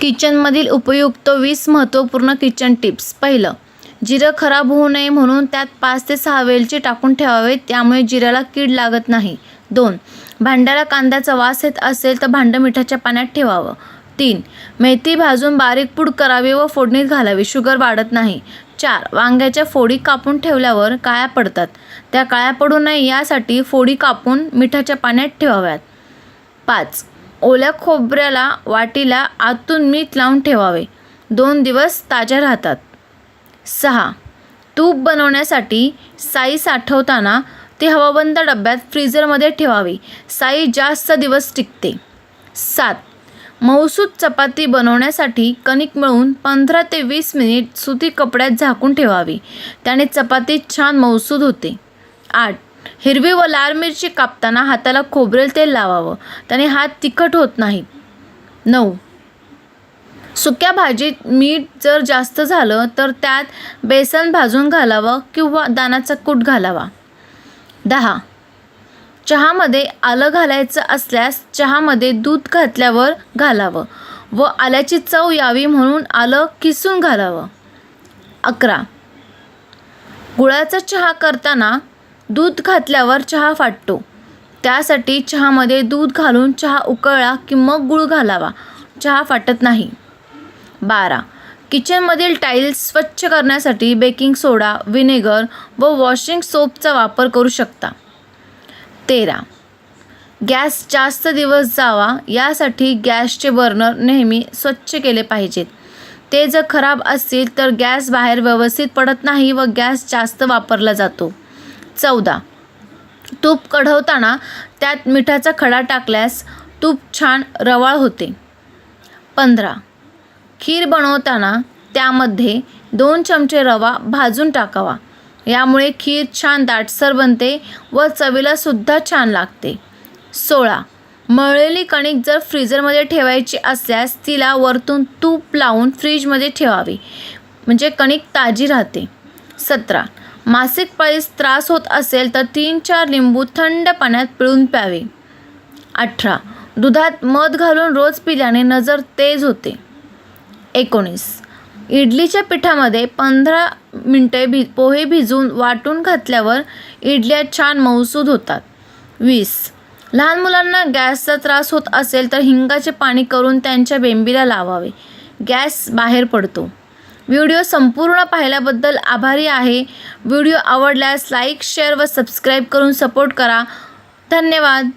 किचनमधील उपयुक्त वीस महत्त्वपूर्ण किचन टिप्स. पहिलं जिरं खराब होऊ नये म्हणून त्यात पाच ते सहा वेलची टाकून ठेवावे त्यामुळे जिऱ्याला कीड लागत नाही. दोन भांड्याला कांद्याचा वास येत असेल तर भांडं मिठाच्या पाण्यात ठेवावं. तीन मेथी भाजून बारीक पूड करावी व फोडणीत घालावी शुगर वाढत नाही. चार वांग्याच्या फोडी कापून ठेवल्यावर काळ्या पडतात. त्या काळ्या पडू नये यासाठी फोडी कापून मिठाच्या पाण्यात ठेवाव्यात. पाच ओल्या खोबऱ्याला वाटीला आतून मीठ लावून ठेवावे. दोन दिवस ताज्या राहतात. सहा. तूप बनवण्यासाठी साई साठवताना ती हवाबंद डब्यात फ्रीझरमध्ये ठेवावी. साई जास्त दिवस टिकते. सात. मौसूद चपाती बनवण्यासाठी कणिक मिळून पंधरा ते वीस मिनिट सुती कपड्यात झाकून ठेवावी. त्याने चपाती छान मऊसूद होते. आठ. हिरवी व लाल मिरची कापताना हाताला खोबरेल तेल लावावं. त्याने हात तिखट होत नाही. नऊ. सुक्या भाजीत मीठ जर जास्त झालं तर त्यात बेसन भाजून घालावं किंवा दाण्याचा कूट घालावा. दहा. चहामध्ये आलं घालायचं असल्यास चहामध्ये दूध घातल्यावर घालावं व आल्याची चव यावी म्हणून आलं किसून घालावं. अकरा. गुळाचा चहा करताना दूध घातल्यावर चहा फाटतो. त्यासाठी चहामध्ये दूध घालून चहा उकळला की मग गुळ घालावा. चहा फाटत नाही. बारा. किचनमधील टाईल्स स्वच्छ करण्यासाठी बेकिंग सोडा विनेगर व वॉशिंग सोपचा वापर करू शकता. तेरा. गॅस जास्त दिवस जावा यासाठी गॅसचे बर्नर नेहमी स्वच्छ केले पाहिजेत. ते जर खराब असतील तर गॅस बाहेर व्यवस्थित पडत नाही व गॅस जास्त वापरला जातो. चौदा. तूप कढवताना त्यात मिठाचा खडा टाकल्यास तूप छान रवाळ होते. पंधरा. खीर बनवताना त्यामध्ये दोन चमचे रवा भाजून टाकावा. यामुळे खीर छान दाटसर बनते व चवीला सुद्धा छान लागते. सोळा. मळलेली कणिक जर फ्रीजरमध्ये ठेवायची असल्यास तिला वरतून तूप लावून फ्रीजमध्ये ठेवावी. म्हणजे कणिक ताजी राहते. सतरा. मासिक पाळीस त्रास होत असेल तर तीन चार लिंबू थंड पाण्यात पिळून प्यावे. अठरा. दुधात मध घालून रोज पिल्याने नजर तेज होते. एकोणीस. इडलीच्या पिठामध्ये पंधरा मिनटे भि पोहे भिजून वाटून घातल्यावर इडल्या छान मऊसूद होतात. वीस. लहान मुलांना गॅसचा त्रास होत असेल तर हिंगाचे पाणी करून त्यांच्या बेंबीला लावावे. गॅस बाहेर पडतो. व्हिडिओ संपूर्ण पाहिल्याबद्दल आभारी आहे. व्हिडिओ आवडल्यास लाईक शेअर व सबस्क्राईब करून सपोर्ट करा. धन्यवाद.